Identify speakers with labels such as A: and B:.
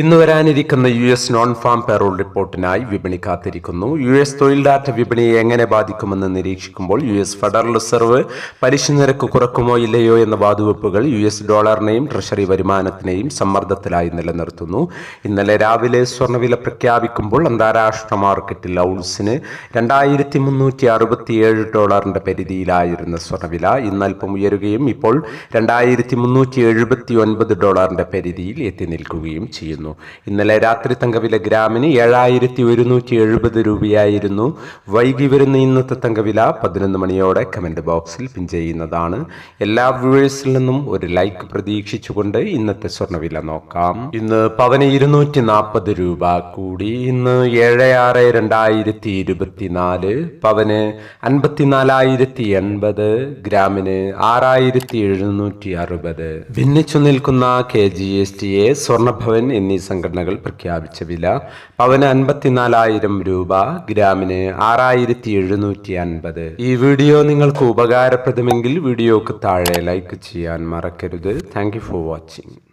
A: ഇന്ന് വരാനിരിക്കുന്ന U S non farm payroll റിപ്പോർട്ടിനായി വിപണി കാത്തിരിക്കുന്നു. യു എസ് തൊഴിൽ ഡാറ്റ വിപണിയെ എങ്ങനെ ബാധിക്കുമെന്ന് നിരീക്ഷിക്കുമ്പോൾ യു എസ് ഫെഡറൽ റിസർവ് പലിശ നിരക്ക് കുറക്കുമോ ഇല്ലയോ എന്ന വാതുവെപ്പുകൾ യു എസ് ഡോളറിനെയും ട്രഷറി വരുമാനത്തിനെയും സമ്മർദ്ദത്തിലായി നിലനിർത്തുന്നു. ഇന്നലെ രാവിലെ സ്വർണവില പ്രഖ്യാപിക്കുമ്പോൾ അന്താരാഷ്ട്ര മാർക്കറ്റിൽ ഔൺസിന് രണ്ടായിരത്തി മുന്നൂറ്റി അറുപത്തിയേഴ് ഡോളറിന്റെ പരിധിയിലായിരുന്ന സ്വർണവില ഇന്ന് അല്പം ഉയരുകയും ഇപ്പോൾ രണ്ടായിരത്തി മുന്നൂറ്റി എഴുപത്തി ഒൻപത് ഡോളറിന്റെ പരിധിയിൽ എത്തി നിൽക്കുകയും ചെയ്യുന്നു. ഇന്നലെ രാത്രി തങ്കവില ഗ്രാമിന് ഏഴായിരത്തി ഒരുന്നൂറ്റി എഴുപത് രൂപയായിരുന്നു. വൈകി വരുന്ന ഇന്നത്തെ തങ്കവില പതിനൊന്ന് മണിയോടെ കമന്റ് ബോക്സിൽ പിൻ ചെയ്യുന്നതാണ്. എല്ലാ വ്യൂവേഴ്സിൽ നിന്നും ഒരു ലൈക്ക് പ്രതീക്ഷിച്ചുകൊണ്ട് ഇന്നത്തെ സ്വർണവില നോക്കാം. ഇന്ന് പവന് ഇരുന്നൂറ്റി നാൽപ്പത് രൂപ കൂടി. ഇന്ന് ഏഴ് ആറ് രണ്ടായിരത്തി ഇരുപത്തിനാല് പവന് അൻപത്തിനാലായിരത്തി എൺപത് ഗ്രാമിന് ആറായിരത്തി എഴുന്നൂറ്റി അറുപത് ഭിന്നിച്ചു നിൽക്കുന്ന K G S T A സ്വർണഭവൻ എന്നീ സംഘടനകൾ പ്രഖ്യാപിച്ച വില പവന് അൻപത്തിനാലായിരം രൂപ ഗ്രാമിന് ആറായിരത്തി എഴുന്നൂറ്റി അൻപത് ഈ വീഡിയോ നിങ്ങൾക്ക് ഉപകാരപ്രദമെങ്കിൽ വീഡിയോക്ക് താഴെ ലൈക്ക് ചെയ്യാൻ മറക്കരുത്. Thank for watching